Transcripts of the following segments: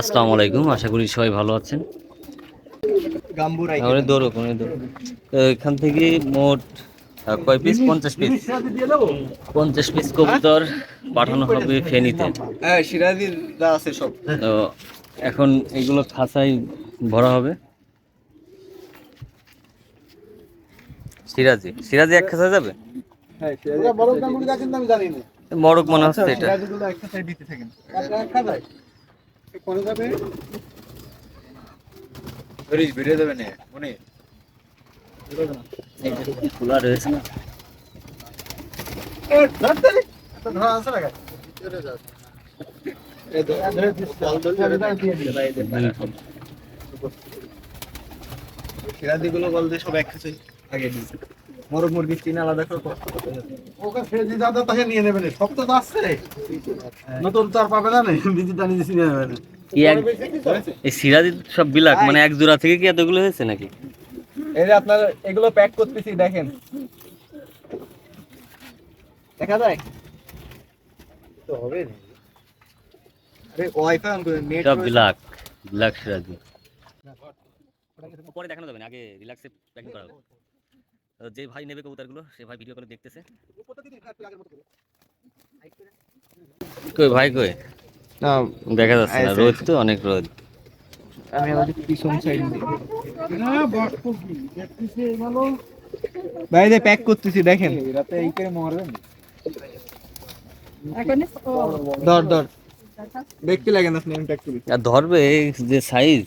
আসসালামু আলাইকুম আশা করি সবাই ভালো আছেন। তাহলে দৌড়ো কোনে দৌড়ো তো এখান থেকে মোট কয় পিস পঞ্চাশ পিস পঞ্চাশ পিস কবুতর পাঠানো হবে ফেনীতে। হ্যাঁ তো এখন এগুলো খাঁচায় ভরা হবে। সিরাজি। সিরাজি এক খাঁচা যাবে? হ্যাঁ মরক মনে হচ্ছে এটা। কোন যাবে? ধরিস ভিড়ে যাবে না মনে। খোলা রয়েছে না। ধরা আছে না সিরাজিগুলো বলতে সব এক কাছে আগে দিয়েছে মরক মুরগি চিন আলাদা করে ওকে ফেজি দাদা তাকে নিয়ে নেবেন সব তো যাচ্ছে। নতুন তো আর পাবে না নিয়ে নেবেন কি এক এই সিরাজি সব বিলাক মানে এক জোড়া থেকে কি এতগুলো হয়েছে নাকি? এই যে আপনার এগুলো প্যাক করতেছি দেখেন। দেখা যায়? তো হবে না। আরে ওয়াইফাই অন করে নেট সব বিলাক বিলাক সিরাজি পরে দেখানো যাবে না আগে রিল্যাক্সে প্যাকিং করা হবে। যে ভাই নেবে কবুতরগুলো সে ভাই ভিডিও করে দেখতেছে। কই ভাই কই? না দেখা যাচ্ছে না রোদ তো অনেক রোদ। আমি আমাদের পিছন সাইড দিই ভাই যে প্যাক করতেছি দেখেন। রাতে এই করে মরবেন ধর ধর। দেখতে লাগে না আপনি আমি প্যাক করি। আর ধরবে এই যে সাইজ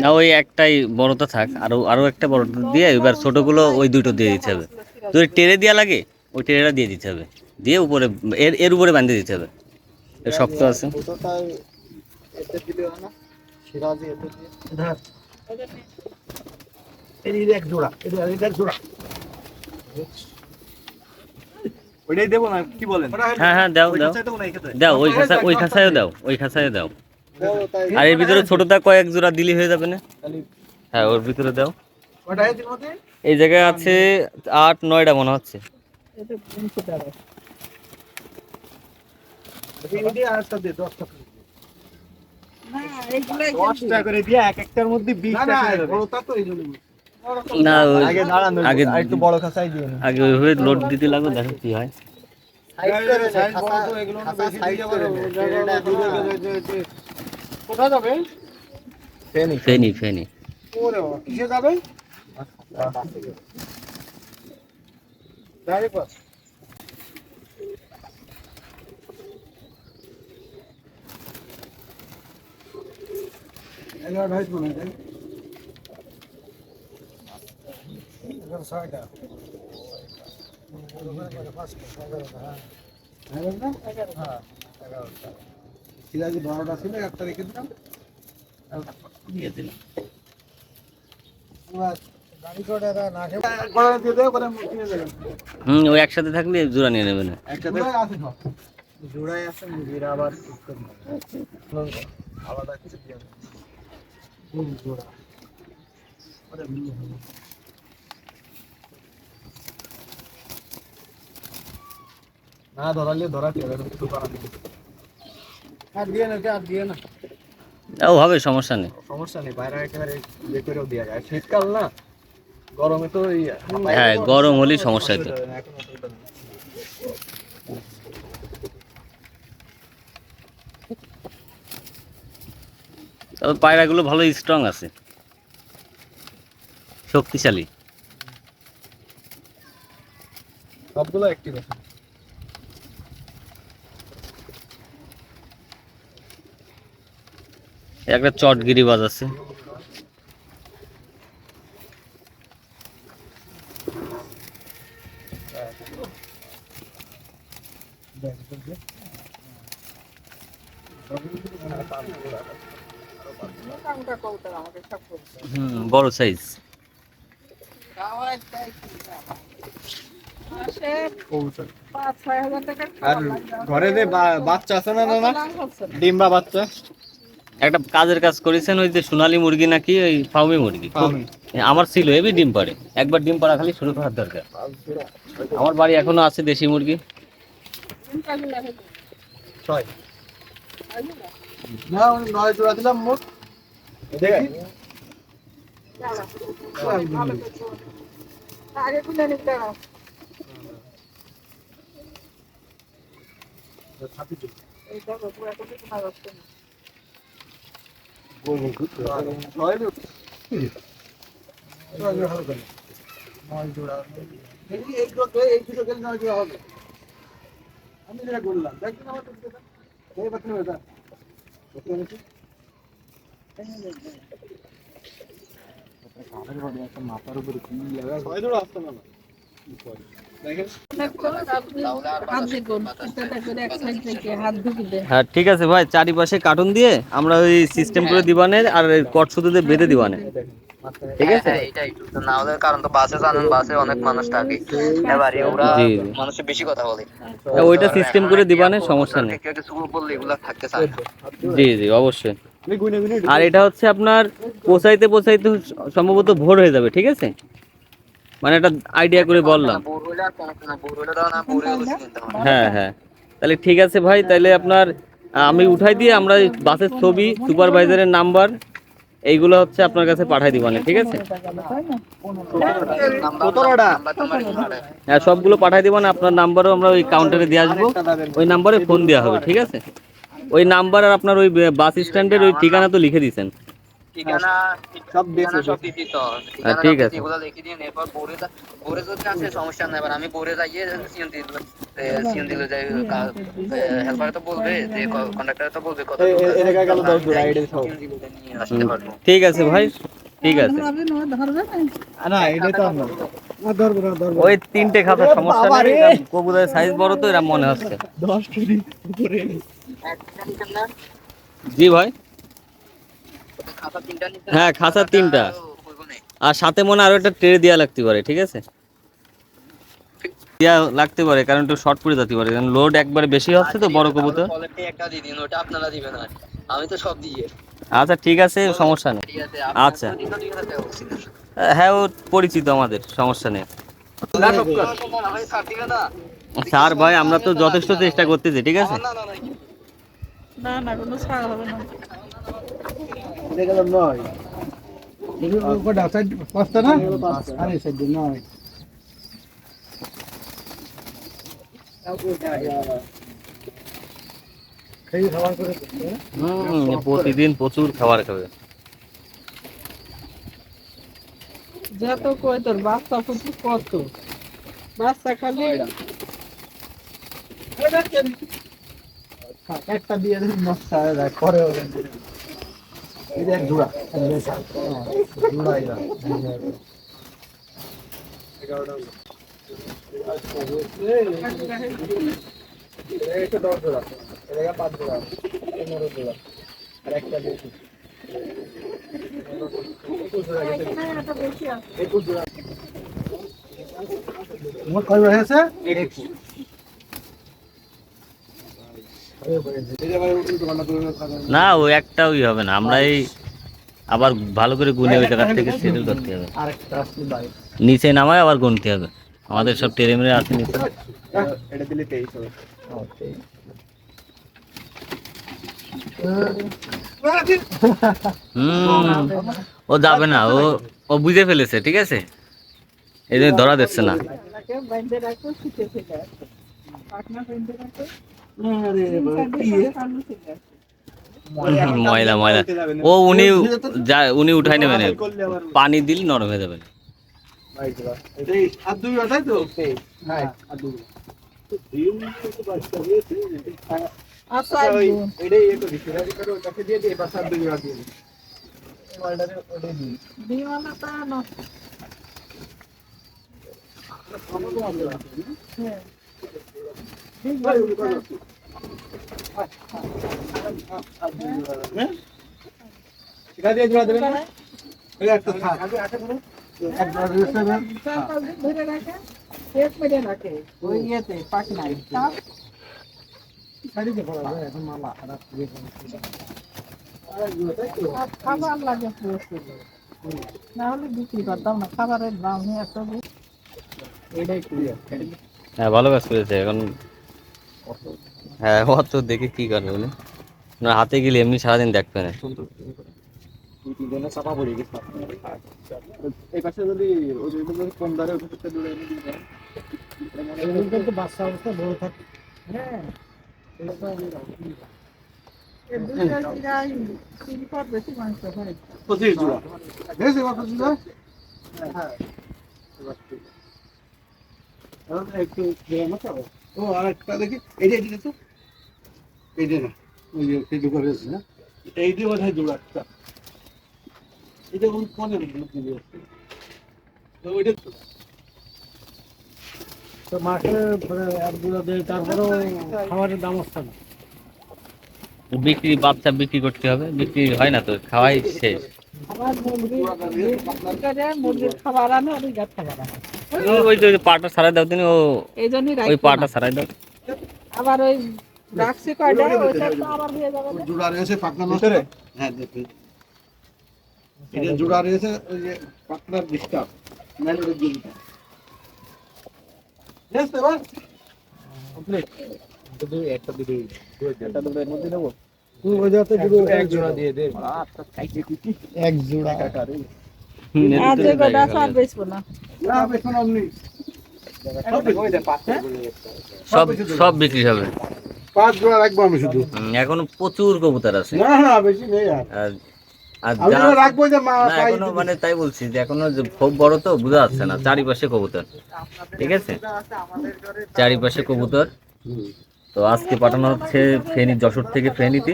না ওই একটাই বড়টা থাক আরও আরও একটা বড়টা দিয়ে এবার ছোটগুলো ওই দুটো দিয়ে দিতে হবে। যদি টেরে দেওয়া লাগে ওই টেরেটা দিয়ে দিতে হবে। দিয়ে উপরে এর এর উপরে বাঁধিয়ে দিতে হবে। শক্ত আছে। হয় ওইটাই দেবো না কি বলেন? হ্যাঁ হ্যাঁ দাও দাও। দাও ওই খাঁচা ওই খাঁচায়ও দাও ওই খাঁচায় দাও। আর এর ভিতরে ছোটটা কয়েক জোড়া দিলে হয়ে যাবে না? হ্যাঁ ওর ভিতরে দাও। ওটা এর মধ্যে এই জায়গায় আছে আট নয়টা মনে হচ্ছে। এই আটটা দে দশটা দশ টাকা। করে দিয়ে এক একটার মধ্যে বিশ না না টাকা করে দেবে। বড়টা তো এই জন্য না ওই আগে দাঁড়ান আগে আগে একটু বড় খাসাই দিও না। আগে ওইভাবে লোড দিতে লাগবে দেখো কি হয়। কোথায় যাবে? ফেনি। ফেনি ওরে কিসে যাবে? ডাইরেক্ট বাস এগারো ঢাই মনে হয় এগারো ছয়টা। সিরাজি বারোটা ছিল একটা রেখে দিলাম। দিয়ে দিলাম দেবেন হুম ওই একসাথে থাকলে জোড়া নিয়ে নেবে না। একসাথে? আছে জোড়াই আছে মুরগির আবার আলাদা কিছু দিয়ে জোড়া। না ধরালে ধরা কিছু করার নেই। আর দিয়ে না আর দিয়ে না। ও হবে সমস্যা নেই। সমস্যা নেই বাইরে একেবারে ইয়ে করেও দেওয়া যায়। শীতকাল না গরমে তো হ্যাঁ গরম হলেই সমস্যা। তবে পায়রাগুলো ভালো স্ট্রং আছে। শক্তিশালী। সবগুলো অ্যাক্টিভ আছে। একটা চটগিরি বাজ আছে। হুম, বড় সাইজ আর ঘরে যে বাচ্চা আছে না না ডিম্বা বাচ্চা। একটা কাজের কাজ করেছেন ওই যে সোনালী মুরগি নাকি ওই ফাউমি মুরগি? আমার ছিল এবি ডিম পাড়ে। একবার ডিম পাড়া খালি শুরু করার দরকার। আমার বাড়ি এখনও আছে দেশি মুরগি। ছয়। আমি যেটা বললাম দেখি আমার যেটা এই বাকি ওটা ছয় জোড়া আসতে না হ্যাঁ ঠিক আছে ভাই চারিপাশে কার্টুন দিয়ে আমরা ওই সিস্টেম করে দিবানের আর কট শুধু বেঁধে দিবানে ঠিক আছে? হ্যাঁ, এটাই না হলে কারণ তো বাসে জানেন বাসে অনেক মানুষ থাকে। এবারে ওরা জি, জি। বেশি কথা বলে। হ্যাঁ, ওইটা সিস্টেম করে দিবানে সমস্যা নেই। কিছু বললে এগুলা থাকতে চায় জি জি অবশ্যই। আর এটা হচ্ছে আপনার পোষাইতে পোষাইতে সম্ভবত ভোর হয়ে যাবে ঠিক আছে? মানে একটা আইডিয়া করে বললাম। না না হইলে কিনতে হয় হ্যাঁ হ্যাঁ। তাহলে ঠিক আছে ভাই তাহলে আপনার আমি উঠাই দিয়ে আমরা বাসের ছবি সুপারভাইজারের নাম্বার এইগুলো হচ্ছে আপনার কাছে পাঠাই দিবানে ঠিক আছে। হ্যাঁ সবগুলো পাঠাই দিবানে আপনার নাম্বারও আমরা ওই কাউন্টারে দিয়ে আসব। ওই নাম্বারে ফোন দেওয়া হবে ঠিক আছে? ওই নাম্বার আর আপনার ওই বাস স্ট্যান্ডের ওই ঠিকানা তো লিখে দিয়েছেন। ঠিকানা সব দিয়েছে, সব। দিছি তো। হ্যাঁ, ঠিক আছে। এগুলো লিখে দিন। এরপর বোরে যা- বোরে যদি আছে সমস্যা নাই। এবার আমি বোরে যাইয়ে সিএন দিল সিএন দিলে যাই হেল্পার তো বলবে যে কন্ডাক্টর তো বলবে কত গেল এইটাই সব। ঠিক আছে ভাই ঠিক আছে। না এটাই তো আমরা ওই তিনটে খাতা সমস্যা বাবা নেই কবুতরের সাইজ বড় তো এরা মনে হচ্ছে। দশ কেজি উপরে। জি ভাই। হ্যাঁ, খাতা তিনটা। আর সাথে মনে আরও একটা ট্রে দেওয়া লাগতে পারে ঠিক আছে? দেওয়া লাগতে পারে কারণ একটু শর্ট পড়ে যেতে পারে কারণ লোড একবারে বেশি হচ্ছে তো বড় কবুতর। একটা দিয়ে দিন ওটা আপনারা দিবেন আর। আমি তো সব দিয়ে। আচ্ছা ঠিক আছে সমস্যা নেই। আচ্ছা। হ্যাঁ ও পরিচিত আমাদের সমস্যা নেই। ছাড় স্যার ভাই আমরা তো যথেষ্ট চেষ্টা করতেছি ঠিক আছে? না না না। এটা গেল নয় কটা সাইড পাঁচটা না? আরে সাইড নয়। খেয়ে খাবার করে হুম, এ প্রতিদিন প্রচুর খাবার খাবে। যত কই তোর বাচ্চা ফুটু কত? বাচ্চা খালি একটা দিয়ে দিন নষ্ট হয়ে যে এক জোড়া। জোড়া এটা। এটা দশ জোড়া এটা পাঁচ জোড়া পনেরো জোড়া আর একটা বেশি মোট কয় হয়েছে একুশ এই যে আবার উল্টো পাল্টা করে খাবে। না ও একটা ওই হবে না। আমরা এই আবার ভালো করে গুনে ওই জায়গা থেকে সেটেল করতে হবে। নিচে নামায় আবার গুনতে হবে। আমাদের সব টেরে মেরে আছে নিচে। এটা দিলে তেইশ হবে। হুম ও যাবে না ও ও বুঝে ফেলেছে ঠিক আছে? এই জন্য ধরা দিচ্ছে না। ময়লা ময়লা। ও উনি যা উনি উঠাই নেবেন। পানি দিল নরম হয়ে যাবে। তেইশ আর দুই বার তাই তো হ্যাঁ করে ওটাকে দিয়ে খাবার লাগে না হলে বিক্রি করতাম না খাবারের দাম এত। এটাই clear। হ্যাঁ ভালো কাজ করেছে, এখন হ্যাঁ অত দেখে কি করবে উনি না হাতে গেলে এমনি সারাদিন দেখবে না। হ্যাঁ একটু। ও আর একটা দেখি। এই যে এইটা তো এই যে না ওই যে রয়েছে না? এই যে বোধ হয় জোড়া একটা এটা কোন কোনে তো ওইটা তো। মাসে এক দেয় তারপরেও খাবারের দাম আসছে না বিক্রি বাচ্চা বিক্রি করতে হবে? বিক্রি হয় না তো? খাওয়াই শেষ। আমার মুরগি খাবার আনে আর খাবার আনে। ওই যে পাটা সারাই দাও তুমি ও ওই পাটা সারাই দাও। আবার ওই রাখছি কয়টা? ওইটা তো আবার হয়ে যাবে না। জোড়া রয়েছে পাকনা নষ্ট। হ্যাঁ দেখি। এটা জোড়া রয়েছে ওই যে পাকনার ডিস্টার্ব এবার। কমপ্লিট? একটা দুটো একটা দুটো এর মধ্যে নেব তুই ওই এক জোড়া দিয়ে দে। এক জোড়া। হুম, এর আর যে কয়টা আছে আর বেচবো না। না বেশন আপনি ওই দে পাঁচটা সব সব বিক্রি হবে। পাঁচ জোড়া রাখব আমি শুধু। এখনও প্রচুর কবুতর আছে। না না বেশি নেই আর। রাখব যে এখনও মানে তাই বলছি যে এখনও যে খুব বড় তো বোঝা যাচ্ছে না চারিপাশে কবুতর। ঠিক আছে? চারিপাশে কবুতর। তো আজকে পাঠানো হচ্ছে ফেনী যশোর থেকে ফেনীতে।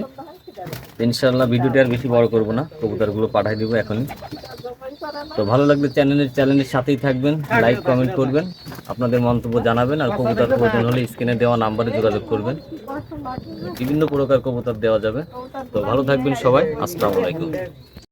ইনশাল্লাহ ভিডিওটি আর বেশি বড় করব না কবুতরগুলো পাঠাই দিব এখনই। তো ভালো লাগলে চ্যানেলের চ্যানেলের সাথেই থাকবেন লাইক কমেন্ট করবেন, আপনাদের মন্তব্য জানাবেন আর কবুতর প্রয়োজন হলে স্ক্রিনে দেওয়া নাম্বারে যোগাযোগ করবেন। বিভিন্ন প্রকার কবুতর দেওয়া যাবে। তো ভালো থাকবেন সবাই, আসসালামু আলাইকুম।